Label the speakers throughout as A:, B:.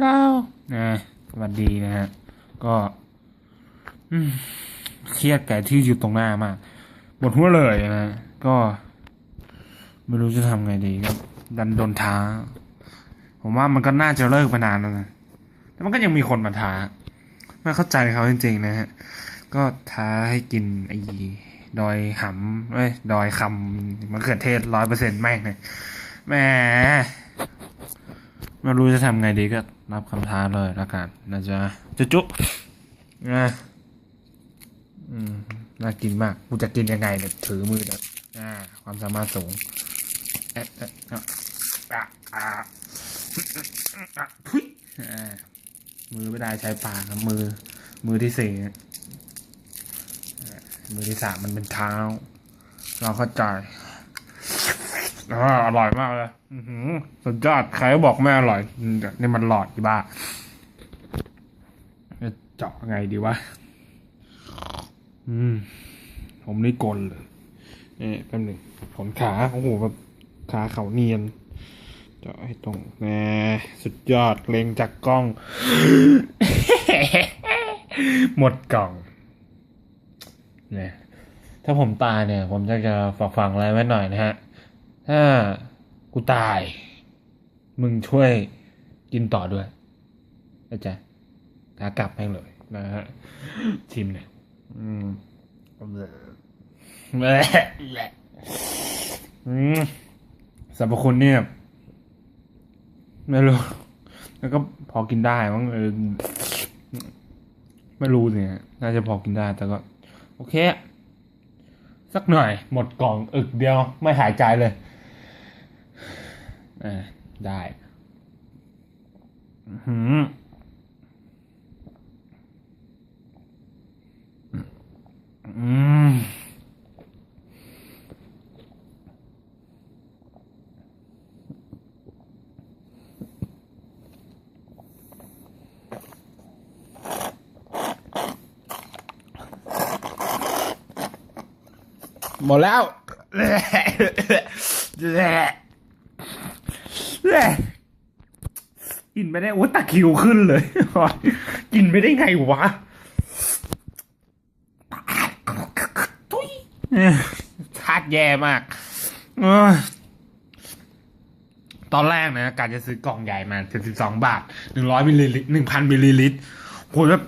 A: เรานะสวัสดีนะฮะ ก็เครียดกับที่อยู่ตรงหน้ามากปวดหัวเลยนะก็ ไม่รู้จะทำไงดีครับดันโดนท้า ผมว่ามันก็น่าจะเลิกมานานแล้วนะแต่มันก็ยังมีคนมาท้าไม่เข้าใจเขาจริง ๆ นะฮะ ก็ท้าให้กินไอ้ดอยหำเอ้ยดอยคำมะเขือเทศร้อยเปอร์เซ็นต์แม่งเลยแหม ไม่รู้จะทำไงดีก็รับคำท้าเลยละกันนะจ๊ะจุ๊จุ๊นะอืมน่ากินมากกูจะกินยังไงเนี่ยถือมือแบบอ่า ความสามารถสูงเอ๊ะเอ๊ะอะอะอะพุ้ยอ่ามือไม่ได้ใช้ปากครับมือ มือที่สี่นะมือที่สามมันเป็นเท้า เราเข้าใจ อ่าอร่อยมากเลย อือหือสุดยอดใครบอกไม่อร่อยนี่มันหลอดอีบ้าเจาะไงดีวะ อืม ผมนี่กลเลยนี่แป๊บหนึ่งขนขา โอ้โหแบบขาเขาเนียนเจาะให้ตรงแหมสุดยอดเล็งจากกล้อง หมดกล่องเนี่ยถ้าผมตายเนี่ย ผมจะจะฝากฝังอะไรไว้หน่อยนะฮะ ถ้ากูตาย มึงช่วยกินต่อด้วยนะจ๊ะขากลับให้เลยนะฮะชิมเนี่ยอืมแหละแหละอืมสรรพคุณเนี่ยไม่รู้ แล้วก็พอกินได้มั้งเออไม่รู้เนี่ย น่าจะพอกินได้ แต่ก็ โอเค สักหน่อย หมดกล่อง อึกเดียว ไม่หายใจเลย อ่าได้หืออืมหมดแล้ว กินไม่ได้โอ้ตะคิวขึ้นเลย กินไม่ได้ไงวะทุยชาติแย่มากอตอนแรกนะการจะซื้อกล่องใหญ่มาเจ็ดสิบสองบาทหนึ่งร้อยมิลลิลิตรหนึ่งพันมิลลิลิตรโหแบบ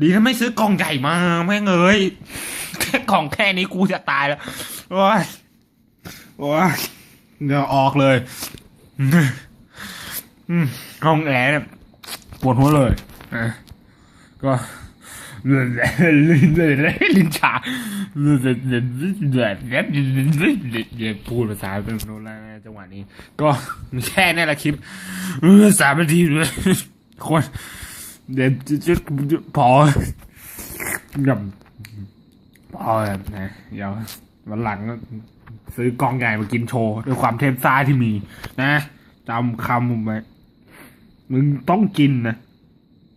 A: ดีถ้าไม่ซื้อกล่องใหญ่มาแม่งเอ้ยแค่กล่องแค่นี้กูจะตายแล้วโอ้ยโอ้ย เดี๋ยวออกเลยห้องแอร์เนี่ยปวดหัวเลยนะก็ลิ้นชาพูดภาษาเป็นโนราจังหวะนี้ ก็แค่นี้แหละคลิปสามนาทีเลยคนเดี๋ยวจะพอกับพอแบบนะเดี๋ยววันหลังก็ ซื้อกองใหญ่มากินโชว์ด้วยความเทพซ่าที่มี นะจำคำผมไว้มึงต้องกินนะ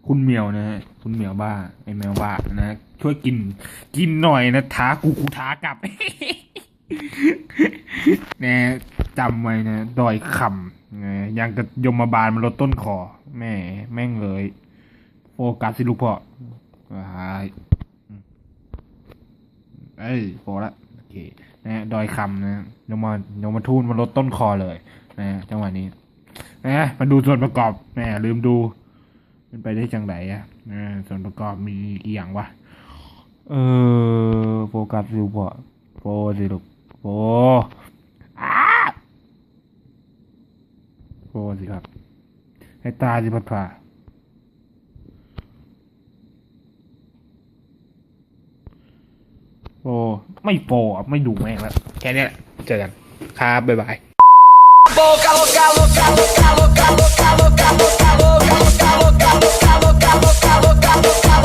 A: คุณเหมียวนะฮะคุณเหมียวบ้าไอแมวบ้านะช่วยกิน กินหน่อยนะท้ากูกูท้ากลับแน่จำไว้นะดอยคำนะยังกับยมบาลมันลดต้นคอแม่แม่งเลย โฟกัสสิลูกพ่อไอ้ยเอ้ยโฟละโอเค นะดอยคำนะยมายมทูนมันลดต้นคอเลย นะจังหวะนี้นะมาดูส่วนประกอบแหมลืมดูมันไปได้จังไหนอะอ่าส่วนประกอบมีกี่อย่างวะเออโฟกัสสิลูกพ่อโฟสิลูกโฟโฟสิครับให้ตาสิพัดผ่าโฟ ไม่โฟอะไม่ดูแม่งแล้วแค่เนี้ยแหละเจอกันครับบ๊ายบาย
B: Boca, boca, boca, boca, boca, boca, boca, boca, boca, boca, boca, boca, boca, boca, boca, boca, boca.